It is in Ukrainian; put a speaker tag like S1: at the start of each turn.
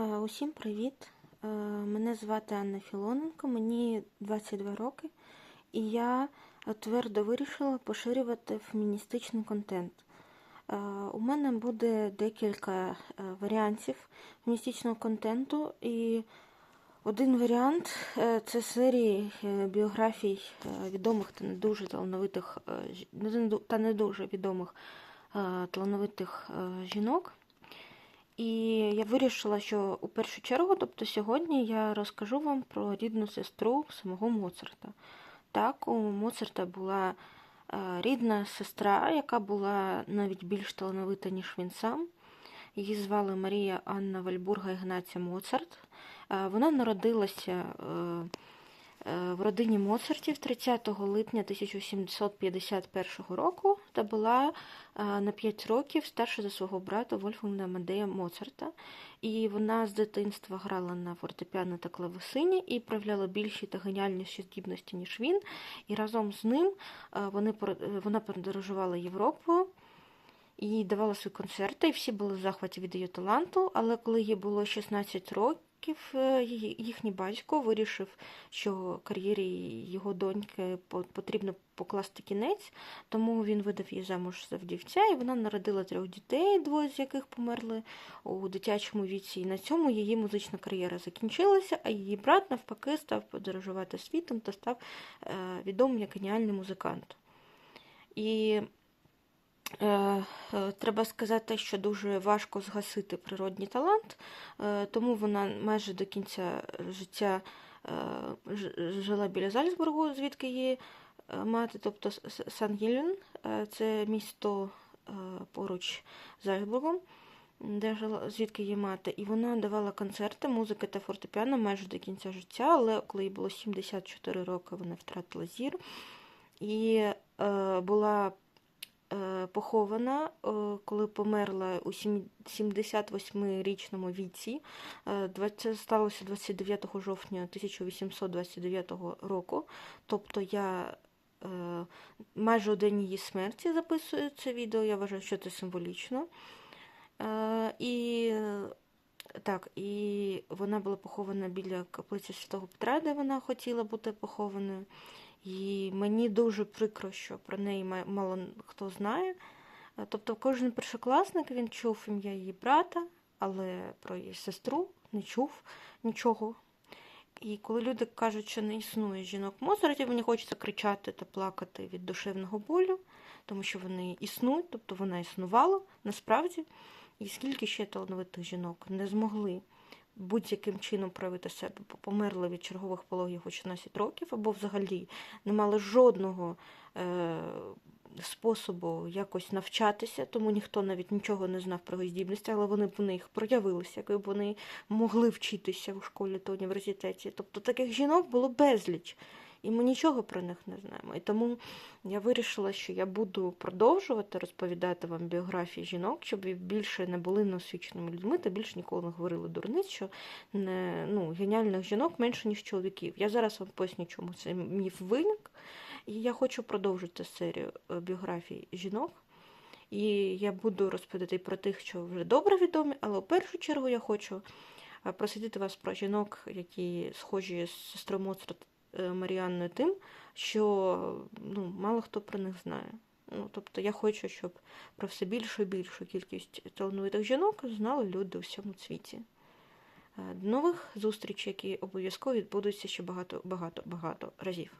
S1: Е, Усім привіт! Е, Мене звати Анна Філоненко, мені 22 роки, і я твердо вирішила поширювати феміністичний контент. Е, У мене буде декілька варіантів феміністичного контенту, і один варіант це серії біографій відомих та не дуже талановитих та не дуже відомих талановитих жінок. І я вирішила, що у першу чергу, тобто сьогодні, я розкажу вам про рідну сестру самого Моцарта. Так, у Моцарта була е, рідна сестра, яка була навіть більш талановита, ніж він сам. Її звали Марія Анна Вальбурга Ігнація Моцарт. Е, Вона народилася е, в родині Моцартів 30 липня 1751 року та була е, на 5 років старша за свого брата Вольфганга Амадея Моцарта. І вона з дитинства грала на фортепіано та клавесині і проявляла більші та геніальніші здібності, ніж він. І разом з ним е, вони, е, вона подорожувала Європою і давала свої концерти, і всі були в захваті від її таланту. Але коли їй було 16 років, е, її- їхній батько вирішив, що кар'єрі його доньки потрібно покласти кінець, тому він видав її замуж за вдівця, і вона народила трьох дітей, двоє з яких померли у дитячому віці. І на цьому її музична кар'єра закінчилася, а її брат навпаки став подорожувати світом та став е, відомим як геніальний музикант. І Е, е, Треба сказати, що дуже важко згасити природній талант, е, тому вона майже до кінця життя е, жила біля Зальцбургу, звідки її е, мати, тобто С- С- Сан-Гілен, е, це місто е, поруч з Зальцбургом, де жила, звідки її мати. І вона давала концерти, музики та фортепіано майже до кінця життя, але коли їй було 74 роки, вона втратила зір і е, була е, похована, е, коли померла у 78-річному віці. Е, Це сталося 29 жовтня 1829 року. Тобто я е, майже у день її смерті записую це відео. Я вважаю, що це символічно. Е, І е, так, і вона була похована біля каплиці Святого Петра, де вона хотіла бути похованою. І мені дуже прикро, що про неї мало хто знає. Е, Тобто кожен першокласник він чув ім'я її брата, але про її сестру не чув нічого. І коли люди кажуть, що не існує жінок Моцартів, мені хочеться кричати та плакати від душевного болю, тому що вони існують, тобто вона існувала насправді. І скільки ще талановитих жінок не змогли будь-яким чином проявити себе, померли від чергових пологів у 16 років, або взагалі не мали жодного е, способу якось навчатися, тому ніхто навіть нічого не знав про здібності, але вони б в них проявилися, якби вони могли вчитися в школі та університеті. Тобто таких жінок було безліч. І ми нічого про них не знаємо. І тому я вирішила, що я буду продовжувати розповідати вам біографії жінок, щоб ви більше не були неосвіченими людьми та більше ніколи не говорили дурниць, що не, ну, геніальних жінок менше, ніж чоловіків. Я зараз вам поясню, чому цей міф виник. І я хочу продовжити серію е, біографій жінок. І я буду розповідати про тих, що вже добре відомі, але в першу чергу я хочу е, просвітити вас про жінок, які схожі з сестрою Моцарт Маріанною тим, що ну, мало хто про них знає. Ну, тобто я хочу, щоб про все більшу і більшу кількість талановитих жінок знали люди у всьому світі. Е, нових зустрічей, які обов'язково відбудуться ще багато, багато, багато разів.